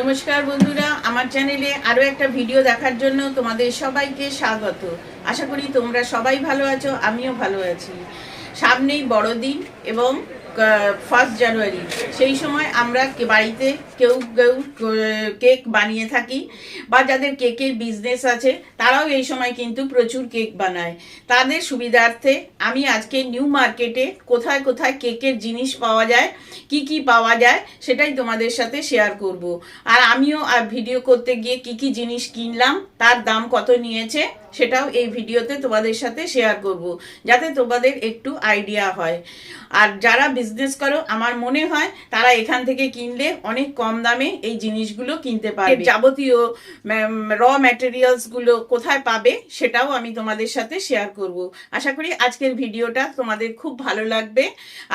নমস্কার বন্ধুরা, আমার চ্যানেলে আরও একটা ভিডিও দেখার জন্য তোমাদের সবাইকে স্বাগত। আশা করি তোমরা সবাই ভালো আছো, আমিও ভালো আছি। সামনেই বড়দিন এবং ফার্স্ট জানুয়ারি সেই সময় আমরা বাড়িতে কেউ কেউ কেক বানিয়ে থাকি বা যাদের কেকের বিজনেস আছে, তারাও এই সময় কিন্তু প্রচুর কেক বানায়। তাদের সুবিধার্থে আমি আজকে নিউ মার্কেটে কোথায় কোথায় কেকের জিনিস পাওয়া যায়, কি কি পাওয়া যায়, সেটাই তোমাদের সাথে শেয়ার করব। আর আমিও ভিডিও করতে গিয়ে কি কি জিনিস কিনলাম, তার দাম কত নিয়েছে সেটাও এই ভিডিওতে তোমাদের সাথে শেয়ার করব যাতে তোমাদের একটু আইডিয়া হয়। আর যারা বিজনেস করো আমার মনে হয় তারা এখান থেকে কিনলে অনেক কম দামে এই জিনিসগুলো কিনতে পারবে। যাবতীয় র ম্যাটেরিয়ালসগুলো কোথায় পাবে সেটাও আমি তোমাদের সাথে শেয়ার করব। আশা করি আজকের ভিডিওটা তোমাদের খুব ভালো লাগবে।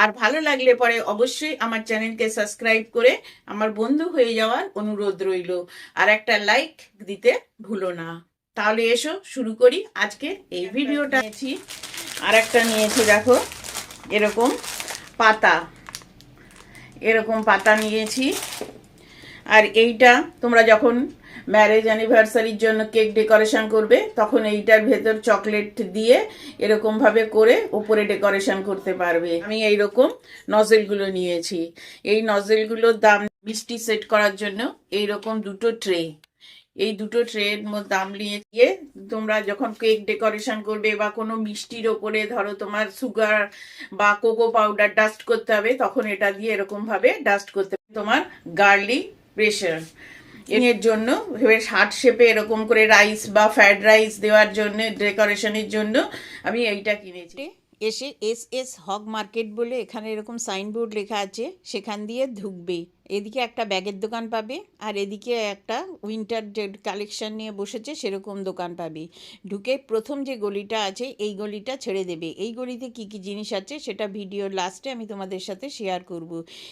আর ভালো লাগলে পরে অবশ্যই আমার চ্যানেলকে সাবস্ক্রাইব করে আমার বন্ধু হয়ে যাওয়ার অনুরোধ রইল। আর একটা লাইক দিতে ভুলো না। তাহলে এসো শুরু করি। আজকে এই ভিডিওটা নিয়েছি। আর একটা নিয়েছি দেখো। এরকম পাতা। এরকম পাতা নিয়েছি। আর এইটা তোমরা যখন ম্যারেজ অ্যানিভার্সারির জন্য কেক ডেকোরেশন করবে তখন এইটার ভেতর চকলেট দিয়ে এরকম ভাবে করে উপরে ডেকোরেশন করতে পারবে। আমি এইরকম নজেলগুলো নিয়েছি। এই নজেলগুলোর দাম মিষ্টি সেট করার জন্য এইরকম দুটো ট্রে এই দুটো ট্রের দাম নিয়ে তোমরা যখন কেক ডেকোরেশন করবে বা কোনো মিষ্টির ওপরে ধরো তোমার সুগার বা কোকো পাউডার ডাস্ট করতে হবে, তখন এটা দিয়ে এরকম ভাবে ডাস্ট করতে হবে। তোমার গার্লিক প্রেশার এর জন্য হার্ট শেপে এরকম করে রাইস বা ফ্রাইড রাইস দেওয়ার জন্য, ডেকোরেশনের জন্য আমি এইটা কিনেছি এসে এস এস হক মার্কেট বলে এখানে এরকম সাইনবোর্ড লেখা আছে, সেখান দিয়ে ঢুকবে এদিকে একটা ব্যাগের দোকান পাবে আর এদিকে একটা উইন্টার যে কালেকশন নিয়ে বসেছে, সেরকম দোকান পাবে। ঢুকে প্রথম যে গলিটা আছে, এই গলিটা ছেড়ে দেবে। এই গলিতে কি কি জিনিস আছে, সেটা ভিডিওর লাস্টে আমি তোমাদের সাথে শেয়ার করব।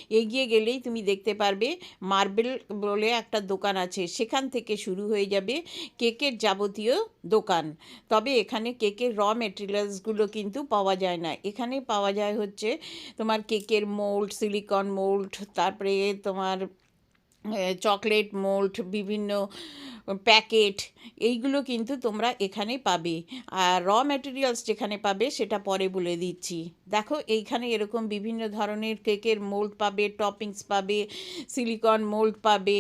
এগিয়ে গেলেই তুমি দেখতে পারবে মার্বেল বলে একটা দোকান আছে। সেখান থেকে শুরু হয়ে যাবে কেকের যাবতীয় দোকান। তবে এখানে কেকের র মেটেরিয়ালসগুলো কিন্তু পাওয়া যায় না। এখানে পাওয়া যায় হচ্ছে তোমার কেকের মোল্ড সিলিকন মোল্ড তারপরে তোমার চকলেট মোল্ড, বিভিন্ন প্যাকেট, এইগুলো কিন্তু তোমরা এখানে পাবে। আর র ম্যাটেরিয়ালস যেখানে পাবে সেটা পরে বলে দিচ্ছি। দেখো, এইখানে এরকম বিভিন্ন ধরনের কেকের মোল্ড পাবে, টপিংস পাবে, সিলিকন মোল্ড পাবে,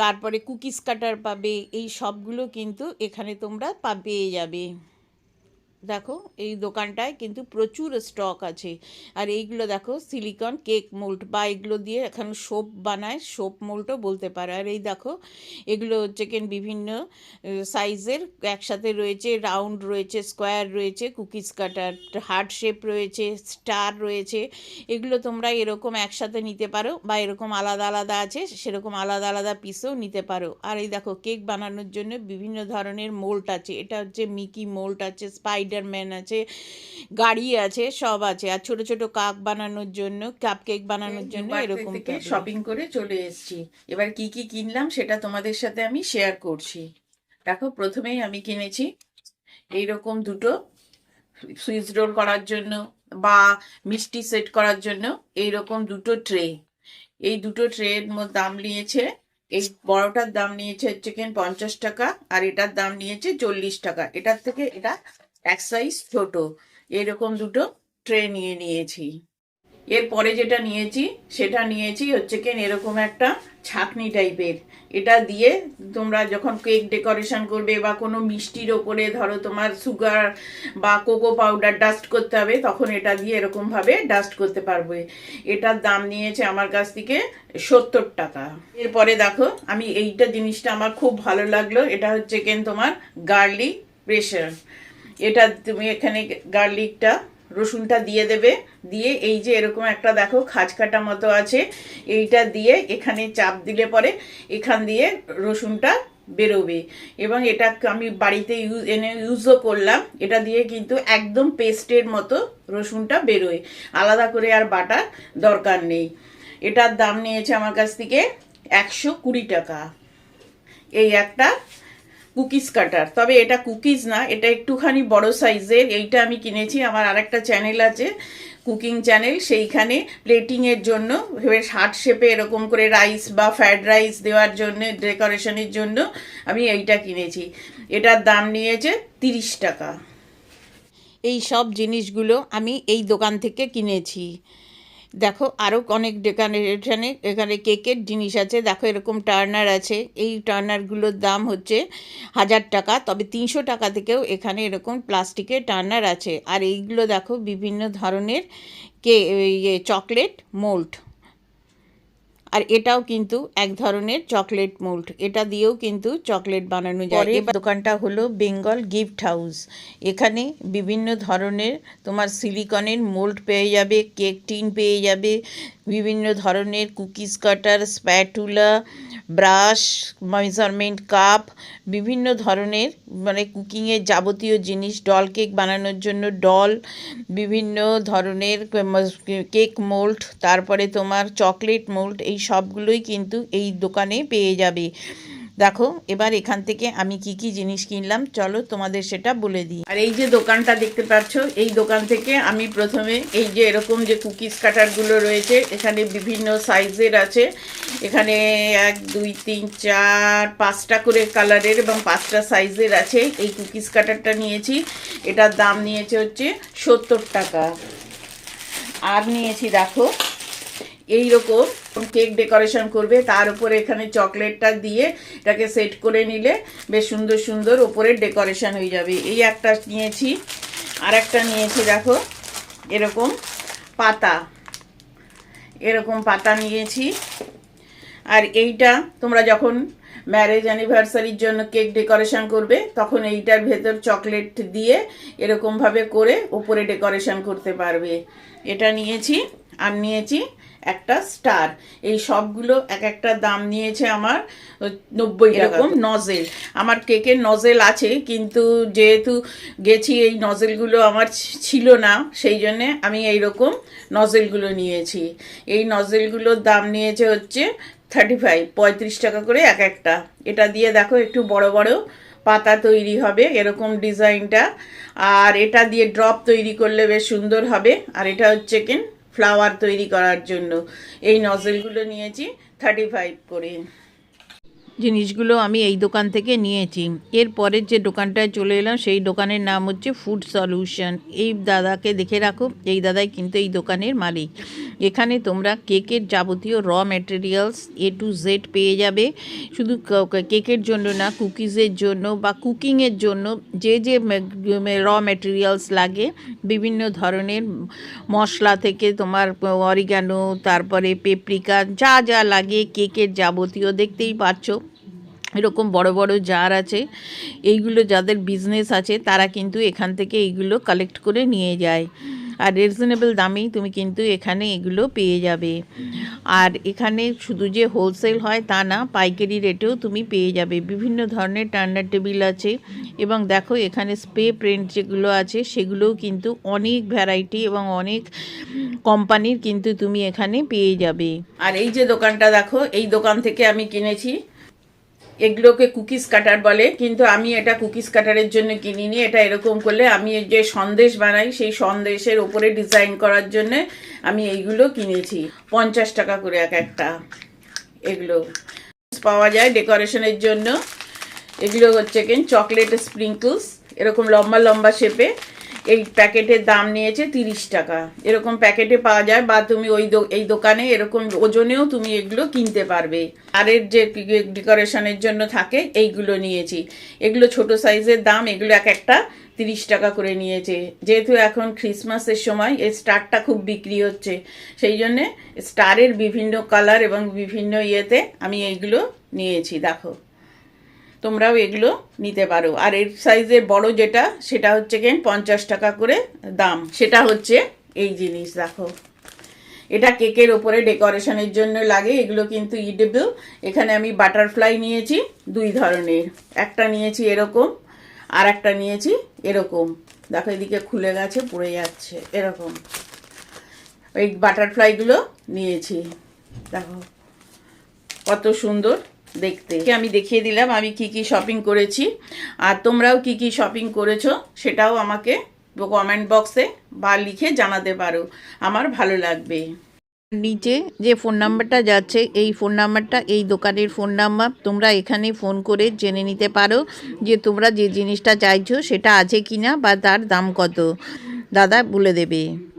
তারপরে কুকিজ কাটার পাবে, এই সবগুলো কিন্তু এখানে তোমরা পেয়ে যাবে। দেখো, এই দোকানটায় কিন্তু প্রচুর স্টক আছে। আর এইগুলো দেখো সিলিকন কেক মোল্ড বা এগুলো দিয়ে এখন সোপ বানায় সোপ মোল্ডও বলতে পারে। আর এই দেখো, এগুলো হচ্ছে কেন বিভিন্ন সাইজের একসাথে রয়েছে রাউন্ড রয়েছে স্কোয়ার রয়েছে কুকিজ কাটার হার্ট শেপ রয়েছে স্টার রয়েছে। এগুলো তোমরা এরকম একসাথে নিতে পারো বা এরকম আলাদা আলাদা আছে, সেরকম আলাদা আলাদা পিসেও নিতে পারো। আর এই দেখো কেক বানানোর জন্য বিভিন্ন ধরনের মোল্ড আছে। এটা হচ্ছে মিকি মোল্ড আছে স্পাইডারম্যান আছে গাড়ি আছে সব আছে। আর ছোট ছোট কাক বানানোর জন্য কাপ কেক বানানোর জন্য এরকম শপিং করে চলে এসেছি। এবার কি কি কিনলাম সেটা তোমাদের সাথে আমি শেয়ার করছি। দেখো প্রথমেই আমি কিনেছি এইরকম দুটো সুইচ রোল করার জন্য বা মিষ্টি সেট করার জন্য এইরকম দুটো ট্রে এই দুটো ট্রের দাম নিয়েছে এই বড়টার দাম নিয়েছে হচ্ছে কেন পঞ্চাশ টাকা আর এটার দাম নিয়েছে চল্লিশ টাকা। এটার থেকে এটা এক সাইজ ছোট। এরকম দুটো ট্রে নিয়ে নিয়েছি। এরপরে যেটা নিয়েছি, সেটা নিয়েছি হচ্ছে কেন এরকম একটা ছাকনি টাইপের এটা দিয়ে তোমরা যখন কেক ডেকোরেশন করবে বা কোনো মিষ্টির ওপরে ধরো তোমার সুগার বা কোকো পাউডার ডাস্ট করতে হবে, তখন এটা দিয়ে এরকম ভাবে ডাস্ট করতে পারবে। এটার দাম নিয়েছে আমার কাছ থেকে সত্তর টাকা। এরপরে দেখো, আমি এইটা জিনিসটা আমার খুব ভালো লাগল। এটা হচ্ছে কেন তোমার গার্লিক প্রেশার এটা তুমি এখানে গার্লিকটা, রসুনটা দিয়ে দেবে। দিয়ে এই যে এরকম একটা দেখো খাজ মতো আছে, এইটা দিয়ে এখানে চাপ দিলে পরে এখান দিয়ে রসুনটা বেরোবে। এবং এটা আমি বাড়িতে ইউজ এনে ইউজও করলাম। এটা দিয়ে কিন্তু একদম পেস্টের মতো রসুনটা বেরোয়। আলাদা করে আর বাটার দরকার নেই। এটার দাম নিয়েছে আমার কাছ থেকে একশো কুড়ি টাকা। এই একটা কুকিজ কাটার। তবে এটা কুকিজ না, এটা একটুখানি বড় সাইজের। এইটা আমি কিনেছি, আমার আরেকটা চ্যানেল আছে, কুকিং চ্যানেল। সেইখানে প্লেটিংয়ের জন্য হার্ট শেপে এরকম করে রাইস বা ফ্রায়েড রাইস দেওয়ার জন্য, ডেকোরেশনের জন্য আমি এইটা কিনেছি। এটার দাম নিয়েছে তিরিশ টাকা। এই সব জিনিসগুলো আমি এই দোকান থেকে কিনেছি। দেখো আরও অনেক ডেকানে এখানে এখানে কেকের জিনিস আছে। দেখো এরকম টার্নার আছে। এই টার্নারগুলোর দাম হচ্ছে হাজার টাকা, তবে তিনশো টাকা থেকেও এখানে এরকম প্লাস্টিকের টার্নার আছে। আর এইগুলো দেখো বিভিন্ন ধরনের কে ইয়ে চকলেট মোল্ড আর এটাও কিন্তু এক ধরনের চকলেট মোল্ড। এটা দিয়েও কিন্তু চকলেট বানানো যায়। এবার দোকানটা হলো বেঙ্গল গিফট হাউস। এখানে বিভিন্ন ধরনের তোমার সিলিকনের মোল্ড পেয়ে যাবে কেক টিন পেয়ে যাবে বিভিন্ন ধরনের cookies cutter spatula brush measurement cup, বিভিন্ন ধরনের মানে কুকিংয়ের যাবতীয় জিনিস ডল কেক বানানোর জন্য ডল বিভিন্ন ধরনের কেক মোল্ড তারপরে তোমার চকলেট মোল্ড এই সবগুলোই কিন্তু এই দোকানে পেয়ে যাবে। দেখো, এবার এখান থেকে আমি কি কি জিনিস কিনলাম, চলো তোমাদের সেটা বলে দিই। আর এই যে দোকানটা দেখতে পাচ্ছ, এই দোকান থেকে আমি প্রথমে এই যে এরকম যে কুকিজ কাটারগুলো রয়েছে, এখানে বিভিন্ন সাইজের আছে। এখানে এক, দুই, তিন, চার, পাঁচটা করে কালারের এবং পাঁচটা সাইজের আছে এই কুকিজ কাটারটা নিয়েছি। এটার দাম নিয়েছে হচ্ছে সত্তর টাকা। আর নিয়েছি, দেখো এই রকম কেক ডেকোরেশন করবে। তার উপরে এখানে চকলেটটা দিয়ে এটাকে সেট করে নিলে বেশ সুন্দর সুন্দর ওপরে ডেকোরেশন হয়ে যাবে। এই একটা নিয়েছি আর একটা নিয়েছি, দেখো, এরকম পাতা। এরকম পাতা নিয়েছি। আর এইটা তোমরা যখন ম্যারেজ অ্যানিভার্সারির জন্য কেক ডেকোরেশন করবে, তখন এইটার ভেতর চকলেট দিয়ে এরকমভাবে করে ওপরে ডেকোরেশন করতে পারবে। এটা নিয়েছি, আর নিয়েছি একটা স্টার। এই সবগুলো এক একটা দাম নিয়েছে আমার নব্বই এরকম নজেল আমার কেকের নজেল আছে কিন্তু যেহেতু গেছি এই নজেলগুলো আমার ছিল না সেই জন্যে আমি এই রকম নজেলগুলো নিয়েছি। এই নজেলগুলোর দাম নিয়েছে হচ্ছে থার্টি ফাইভ পঁয়ত্রিশ টাকা করে এক একটা। এটা দিয়ে দেখো একটু বড় বড় পাতা তৈরি হবে এরকম ডিজাইনটা। আর এটা দিয়ে ড্রপ তৈরি করলে বেশ সুন্দর হবে। আর এটা হচ্ছে কিন ফ্লাওয়ার তৈরি করার জন্য। এই নজেলগুলো নিয়েছি থার্টি ফাইভ করে। জিনিসগুলো আমি এই দোকান থেকে নিয়েছি। এরপরের যে দোকানটায় চলে এলাম, সেই দোকানের নাম হচ্ছে ফুড সলিউশন এই দাদাকে দেখে রাখো, এই দাদাই কিন্তু এই দোকানের মালিক। এখানে তোমরা কেকের যাবতীয় র ম্যাটেরিয়ালস এ টু জেড পেয়ে যাবে। শুধু কেকের জন্য না কুকিজের জন্য বা কুকিংয়ের জন্য যে যে র ম্যাটেরিয়ালস লাগে, বিভিন্ন ধরনের মশলা থেকে তোমার অরিগানো তারপরে পেপরিকা যা যা লাগে কেকের যাবতীয়, দেখতেই পাচ্ছ। এরকম বড় বড় জার আছে। এইগুলো যাদের বিজনেস আছে, তারা কিন্তু এখান থেকে এইগুলো কালেক্ট করে নিয়ে যায়। আর রিজনেবল দামেই তুমি কিন্তু এখানে এগুলো পেয়ে যাবে। আর এখানে শুধু যে হোলসেল হয় তা না, পাইকারি রেটেও তুমি পেয়ে যাবে। বিভিন্ন ধরনের টার্নার টেবিল আছে এবং দেখো এখানে স্প্রে প্রিন্ট যেগুলো আছে সেগুলোও কিন্তু অনেক ভ্যারাইটি এবং অনেক কোম্পানির কিন্তু তুমি এখানে পেয়ে যাবে। আর এই যে দোকানটা দেখো, এই দোকান থেকে আমি কিনেছি এগুলোকে কুকিজ কাটার বলে, কিন্তু আমি এটা কুকিজ কাটারের জন্য কিনিনি। এটা এরকম করলে আমি যে সন্দেশ বানাই, সেই সন্দেশের ওপরে ডিজাইন করার জন্য আমি এইগুলো কিনেছি। পঞ্চাশ টাকা করে এক একটা এগুলো। পাওয়া যায় ডেকোরেশনের জন্য। এগুলো হচ্ছে কেন চকলেট স্প্রিঙ্কলস এরকম লম্বা লম্বা শেপে। এই প্যাকেটের দাম নিয়েছে তিরিশ টাকা। এরকম প্যাকেটে পাওয়া যায় বা তুমি ওই এই দোকানে এরকম ওজনেও তুমি এগুলো কিনতে পারবে। আরের যে ডেকোরেশনের জন্য থাকে, এইগুলো নিয়েছি। এগুলো ছোট সাইজের দাম, এগুলো এক একটা তিরিশ টাকা করে নিয়েছে। যেহেতু এখন ক্রিসমাসের সময় এই স্টারটা খুব বিক্রি হচ্ছে। সেই জন্যে স্টারের বিভিন্ন কালার এবং বিভিন্ন ইয়েতে আমি এইগুলো নিয়েছি, দেখো। তোমরাও এগুলো নিতে পারো। আর এর সাইজের বড় যেটা, সেটা হচ্ছে কেন পঞ্চাশ টাকা করে দাম। সেটা হচ্ছে এই জিনিস, দেখো। এটা কেকের ওপরে ডেকোরেশনের জন্য লাগে, এগুলো কিন্তু ইডেবল এখানে আমি বাটারফ্লাই নিয়েছি, দুই ধরনের। একটা নিয়েছি এরকম, আর একটা নিয়েছি এরকম। দেখো, এদিকে খুলে গেছে, পড়ে যাচ্ছে, এরকম। ওই বাটারফ্লাইগুলো নিয়েছি। দেখো, কত সুন্দর। দেখতে। আমি দেখিয়ে দিলাম আমি কি কি শপিং করেছি। আর তোমরাও কি কি শপিং করেছ সেটাও আমাকে কমেন্ট বক্সে বা লিখে জানাতে পারো। আমার ভালো লাগবে। নিচে যে ফোন নাম্বারটা যাচ্ছে এই ফোন নাম্বারটা এই দোকানের ফোন নাম্বার তোমরা এখানে ফোন করে জেনে নিতে পারো যে তোমরা যে জিনিসটা চাইছো সেটা আছে কি না বা তার দাম কত। দাদা বলে দেবে।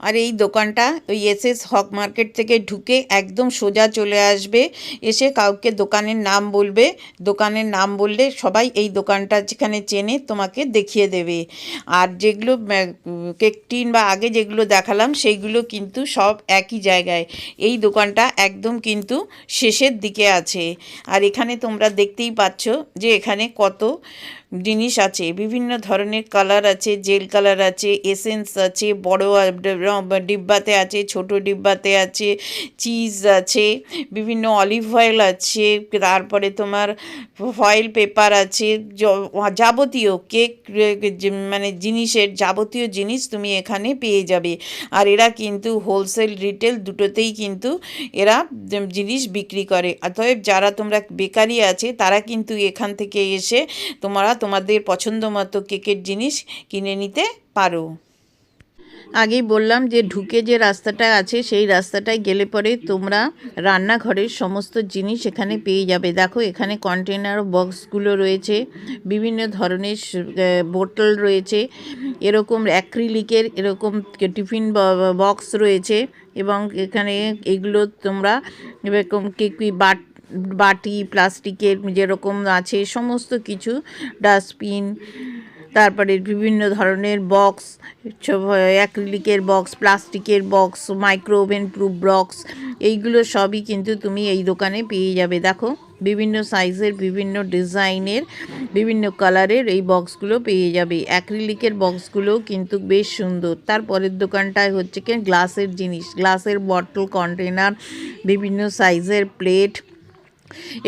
আর এই দোকানটা ওই এস এস হক মার্কেট থেকে ঢুকে একদম সোজা চলে আসবে। এসে কাউকে দোকানের নাম বলবে। দোকানের নাম বললে সবাই এই দোকানটা যেখানে চেনে তোমাকে দেখিয়ে দেবে। আর যেগুলো কেক টিন বা আগে যেগুলো দেখালাম সেইগুলো কিন্তু সব একই জায়গায়। এই দোকানটা একদম কিন্তু শেষের দিকে আছে। আর এখানে তোমরা দেখতেই পাচ্ছ যে এখানে কত জিনিস আছে। বিভিন্ন ধরনের কালার আছে, জেল কালার আছে, এসেন্স আছে, বড় ডিব্বাতে আছে, ছোট ডিব্বাতে আছে চিজ আছে, বিভিন্ন অলিভ অয়েল আছে, তারপরে তোমার ফয়েল পেপার আছে যাবতীয় কেক মানে জিনিসের যাবতীয় জিনিস তুমি এখানে পেয়ে যাবে। আর এরা কিন্তু হোলসেল রিটেল দুটোতেই কিন্তু এরা জিনিস বিক্রি করে। অতএব যারা তোমরা বেকারি আছে, তারা কিন্তু এখান থেকে এসে তোমরা তোমাদের পছন্দ মতো কেকের জিনিস কিনে নিতে পারো। আগেই বললাম যে ঢুকে যে রাস্তাটা আছে, সেই রাস্তাটায় গেলে পরে তোমরা রান্নাঘরের সমস্ত জিনিস এখানে পেয়ে যাবে। দেখো, এখানে কন্টেনার বক্সগুলো রয়েছে, বিভিন্ন ধরনের বোতল রয়েছে, এরকম অ্যাক্রিলিকের এরকম টিফিন বক্স রয়েছে এবং এখানে এগুলো তোমরা এরকম কেক বাট, বাটি প্লাস্টিকের যেরকম আছে, সমস্ত কিছু ডাস্টবিন তারপরে বিভিন্ন ধরনের বক্স অ্যাক্রিলিকের বক্স প্লাস্টিকের box micro oven proof box এইগুলো সবই কিন্তু তুমি এই দোকানে পেয়ে যাবে। দেখো, বিভিন্ন সাইজের বিভিন্ন ডিজাইনের বিভিন্ন কালারের এই বক্সগুলো পেয়ে যাবে। অ্যাক্রিলিকের বক্সগুলোও কিন্তু বেশ সুন্দর। তারপরের দোকানটায় হচ্ছে কি গ্লাসের জিনিস। গ্লাসের বটল কন্টেনার বিভিন্ন সাইজের প্লেট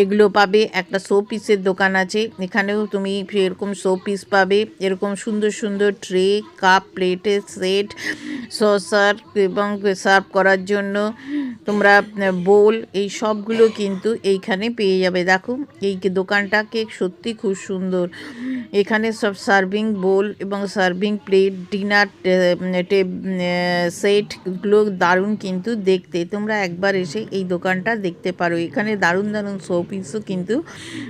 এগুলো পাবে, একটা শো পিসের দোকান আছে। এখানেও তুমি এরকম শো পিস পাবে। এরকম সুন্দর সুন্দর ট্রে কাপ প্লেটের সেট সসার এবং সার্ভ করার জন্য তোমরা বোল এই সবগুলো কিন্তু এইখানে পেয়ে যাবে। দেখো, এই দোকানটাকে সত্যি খুব সুন্দর। এখানে সব সার্ভিং বোল এবং সার্ভিং প্লেট ডিনার সেটগুলো দারুণ কিন্তু দেখতে। তোমরা একবার এসে এই দোকানটা দেখতে পারো। এখানে দারুণ দারুণ শোপিসও কিন্তু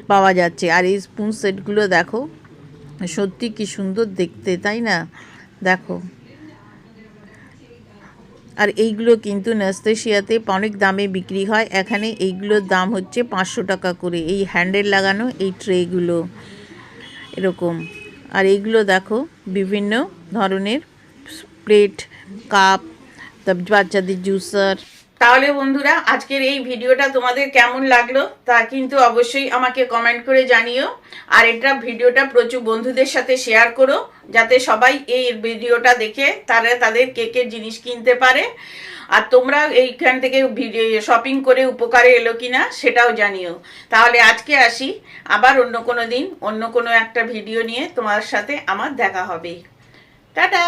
পাওয়া যাচ্ছে। আর এই স্পুন সেটগুলো দেখো, সত্যি কি সুন্দর দেখতে, তাই না? দেখো। আর এইগুলো কিন্তু নাস্তেশিয়াতে অনেক দামে বিক্রি হয়। এখানে এইগুলোর দাম হচ্ছে পাঁচশো টাকা করে। এই হ্যান্ডেল লাগানো এই ট্রেগুলো এরকম। আর এইগুলো দেখো, বিভিন্ন ধরনের প্লেট কাপ বাচ্চাদের জুসার তাহলে বন্ধুরা, আজকের এই ভিডিওটা তোমাদের কেমন লাগল তা কিন্তু অবশ্যই আমাকে কমেন্ট করে জানিও। আর এটা ভিডিওটা প্রচুর বন্ধুদের সাথে শেয়ার করো, যাতে সবাই এই ভিডিওটা দেখে তারা তাদের কেকের জিনিস কিনতে পারে। আর তোমরা এইখান থেকে ভিডিও শপিং করে উপকারে এলো কিনা সেটাও জানিও। তাহলে আজকে আসি, আবার অন্য কোনো দিন, অন্য কোনো একটা ভিডিও নিয়ে তোমার সাথে আমার দেখা হবে। টাটা!